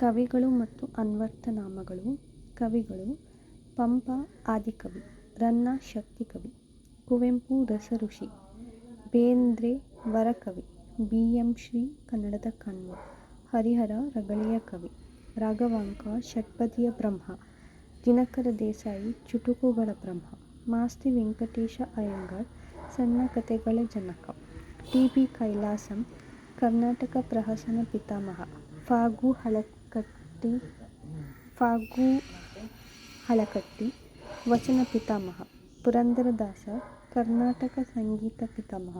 ಕವಿಗಳು ಮತ್ತು ಅನ್ವರ್ಥನಾಮಗಳು, ಕವಿಗಳು, ಪಂಪ ಆದಿಕವಿ, ರನ್ನ ಶಕ್ತಿಕವಿ ಕುವೆಂಪು ರಸಋಷಿ, ಬೇಂದ್ರೆ ವರಕವಿ ಬಿ ಎಂ ಶ್ರೀ ಕನ್ನಡದ ಕಣ್ವ, ಹರಿಹರ ರಗಳೆಯ ಕವಿ, ರಾಘವಾಂಕ ಷಟ್ಪದಿಯ ಬ್ರಹ್ಮ, ದಿನಕರ ದೇಸಾಯಿ ಚುಟುಕುಗಳ ಬ್ರಹ್ಮ, ಮಾಸ್ತಿ ವೆಂಕಟೇಶ ಅಯ್ಯಂಗಾರ್ ಸಣ್ಣ ಕಥೆಗಳ ಜನಕ, ಟಿ ಬಿ ಕೈಲಾಸಂ, ಕರ್ನಾಟಕ ಪ್ರಹಸನ ಪಿತಾಮಹ, ಫಾಗು ಹಳಕಟ್ಟಿ ಫಾಗು ಹಳಕಟ್ಟಿ ವಚನ ಪಿತಾಮಹ, ಪುರಂದರದಾಸ, ಕರ್ನಾಟಕ ಸಂಗೀತ ಪಿತಾಮಹ,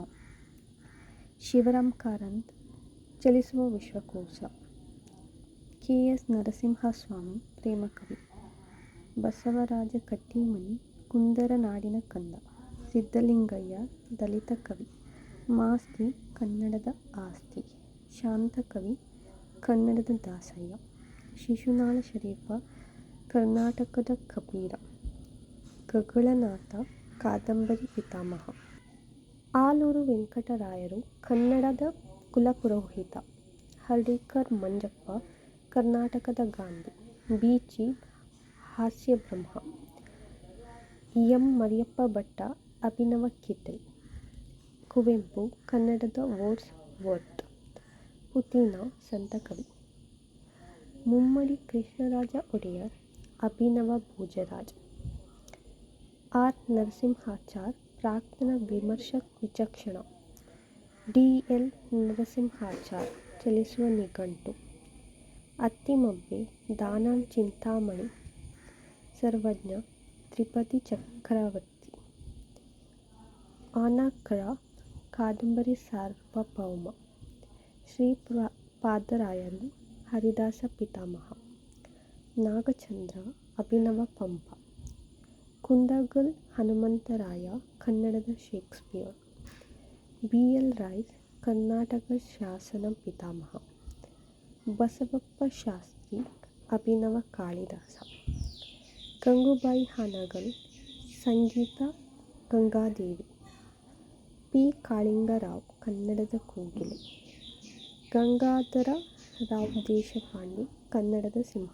ಶಿವರಾಮ್ ಕಾರಂತ್, ಚಲಿಸುವ ವಿಶ್ವಕೋಶ ಕೆ ಎಸ್ ನರಸಿಂಹಸ್ವಾಮಿ ಪ್ರೇಮಕವಿ ಬಸವರಾಜ ಕಟ್ಟೀಮನಿ, ಕುಂದರ ನಾಡಿನ ಕಂದ, ಸಿದ್ಧಲಿಂಗಯ್ಯ, ದಲಿತ ಕವಿ, ಮಾಸ್ತಿ ಕನ್ನಡದ ಆಸ್ತಿ, ಶಾಂತ ಕವಿ, ಕನ್ನಡದ ದಾಸಯ್ಯ. ಶಿಶುನಾಳ ಶರೀಫ, ಕರ್ನಾಟಕದ ಕಬೀರ ಗಗಳನಾಥ ಕಾದಂಬರಿ ಪಿತಾಮಹ. ಆಲೂರು ವೆಂಕಟರಾಯರು, ಕನ್ನಡದ ಕುಲಪುರೋಹಿತ. ಹರ್ಡಿಕರ್ ಮಂಜಪ್ಪ, ಕರ್ನಾಟಕದ ಗಾಂಧಿ. ಬೀಚಿ ಹಾಸ್ಯಬ್ರಹ್ಮ. ಎಂ. ಮರಿಯಪ್ಪ ಭಟ್ಟ, ಅಭಿನವ ಕಿತ್ತಲ್ ಕುವೆಂಪು, ಕನ್ನಡದ ವರ್ಡ್ಸ್ ವರ್ತ್. ಪುತೀನ ಸಂತಕವಿ. ಮುಮ್ಮಡಿ ಕೃಷ್ಣರಾಜ ಒಡೆಯರ್, ಅಭಿನವ ಭೋಜರಾಜ್. ಆರ್. ನರಸಿಂಹಾಚಾರ್, ಪ್ರಾಕ್ತನ ವಿಮರ್ಶಕ್ ವಿಚಕ್ಷಣ. ಡಿ. ಎಲ್. ನರಸಿಂಹಾಚಾರ್, ಚಲಿಸುವ ನಿಘಂಟು. ಅತ್ತಿಮಬ್ಬೆ, ದಾನಂ ಚಿಂತಾಮಣಿ, ಸರ್ವಜ್ಞ, ತ್ರಿಪತಿ ಚಕ್ರವರ್ತಿ. ಆನಕರ, ಕಾದಂಬರಿ ಸಾರ್ವಭೌಮ. ಶ್ರೀ ಪಾದರಾಯರು. ಹರಿದಾಸ ಪಿತಾಮಹ. ನಾಗಚಂದ್ರ, ಅಭಿನವ ಪಂಪ. ಕುಂದಗಲ್, ಹನುಮಂತರಾಯ, ಕನ್ನಡದ Shakespeare. B. L. Rice Karnataka ಶಾಸನ ಪಿತಾಮಹ. ಬಸವಪ್ಪ ಶಾಸ್ತ್ರಿ, ಅಭಿನವ ಕಾಳಿದಾಸ. ಗಂಗೂಬಾಯಿ ಹಾನಗಲ್, ಸಂಗೀತ ಗಂಗಾದೇವಿ. ಪಿ. ಕಾಳಿಂಗರಾವ್, ಕನ್ನಡದ ಕೋಗಿಲೆ. ಗಂಗಾಧರ ರಾವ್ ದೇಶಪಾಂಡೆ ಕನ್ನಡದ ಸಿಂಹ.